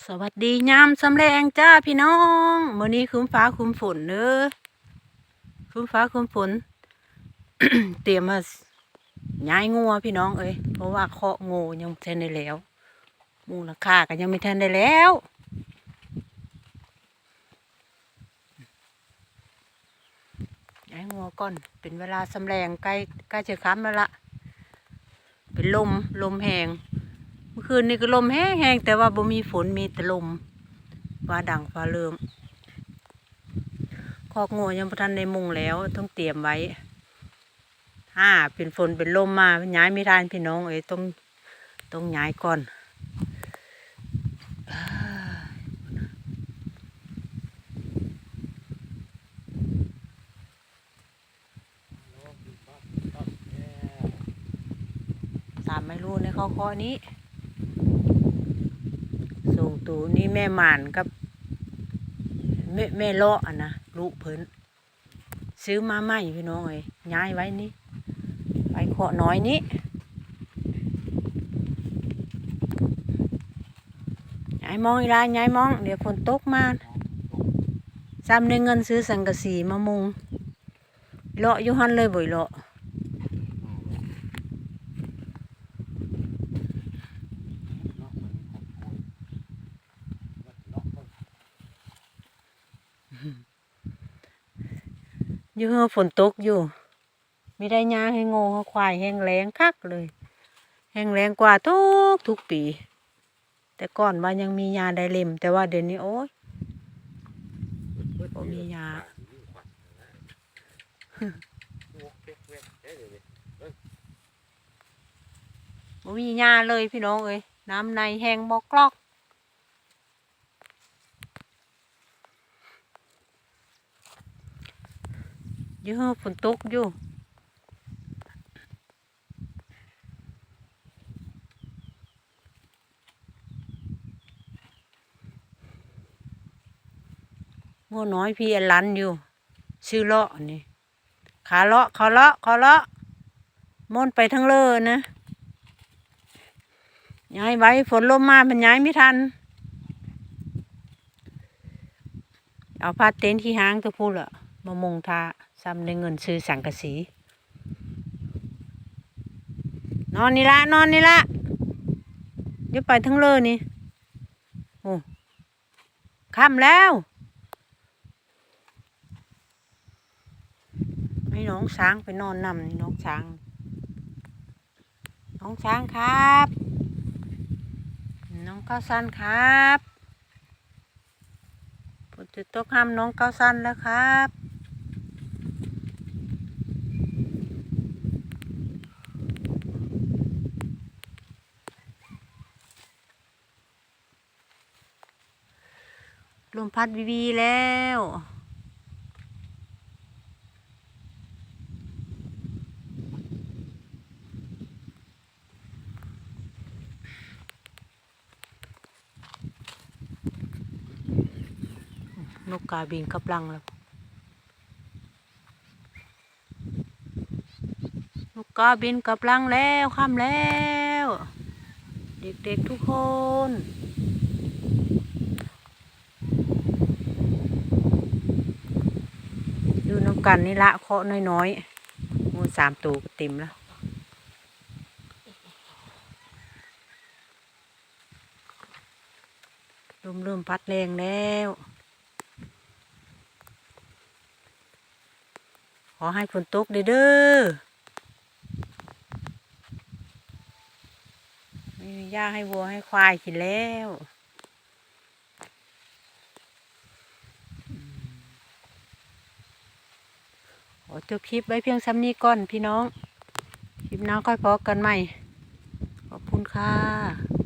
สวัสดียามสำแรงจ้าพี่น้องมื้อนี้ครึ้มฟ้าครึ้มฝนเด้อครึ้มฟ้าครึ้มฝน เตรียมมาย้ายงัวพี่น้องเอ้ยเพราะว่าเคาะงูยังไม่ทันได้แล้วมูลค่าก็ยังไม่ทันได้แล้ว ย้ายงัวก่อน เป็นเวลาสำแรงใกล้ใกล้จะค่ำแล้วละเป็นลมลมแหง เมื่อคืนนี้ก็ลมแห้งๆแต่ว่าบ่มีฝนมีแต่ลมฟ้าดังฟ้าเริ่มคอกงัวยังบ่ทันได้มุงแล้วต้องเตรียมไว้ถ้าเป็นฝนเป็นลมมาย้ายไม่ได้พี่น้องเอ้ยต้องต้องย้ายก่อนตามไม่รู้ในข้อข้อนี้ ส่งตูนี่แม่หมานกับแม่แม่เลาะอะนะลูกเพิ่นซื้อมาใหม่พี่น้องเอ้ยย้ายไว้นี่ไว้เคาะน้อยนี้ย้ายมองอีลาย้ายมอง เดี๋ยวฝนตกมาซ้ำในเงินซื้อสังกะสีมามุงเลาะอยู่หันเลยบ่อยเลาะ อยู่เฮือฝนตกอยู่ไม่ได้ยาให้ง่ให้ควายแห้งแรงคักเลย แห้งแรงกว่าทุกทุกปี แต่ก่อนว่ายังมียาได้เล่มแต่ว่าเดี๋ยวนี้โอ้ยบ่มียาบ่มียาเลยพี่น้องเอ้ยน้ำในแห้งบอกกลอก อยู่ฝนตกอยู่งัวน้อยพี่ลันอยู่ ชื่อเลาะนี่ขาเลาะขาเลาะขาเลาะมนไปทั้งเลอนะย้ายไว้ฝนลมมามันย้ายไม่ทัน เอาผ้าเต็นท์ที่ห้างตัวพูดละมามงทา ซ้ำได้เงินซื้อสังกะสี นอนนี่ละนอนนี่ละเดี๋ยวไปทั้งเลอนี่ โอ้ค่ำแล้ว ให้น้องช้างไปนอนนำนี่น้องช้าง น้องช้างครับ น้องก้าวสั้นครับฝนจะตกห้ามน้องก้าวสั้นแล้วครับ ลมพัดวีวีแล้ว นกกาบินกลับลังแล้ว นกกาบินกลับลังแล้วค่ำแล้ว เด็กๆทุกคน อยู่น้ำกันนี่ละเคาะน้อยๆมูสามตัวก็เต็มแล้วลมเริ่มพัดแรงแล้ว ขอให้ฝนตกเด้อเด้อไม่มีหญ้าให้วัวให้ควายกินแล้วอืมขอ จบคลิปไว้เพียงซ้ำนี้ก่อนพี่น้อง คลิปหน้าค่อยพอกันใหม่ ขอบคุณค่ะ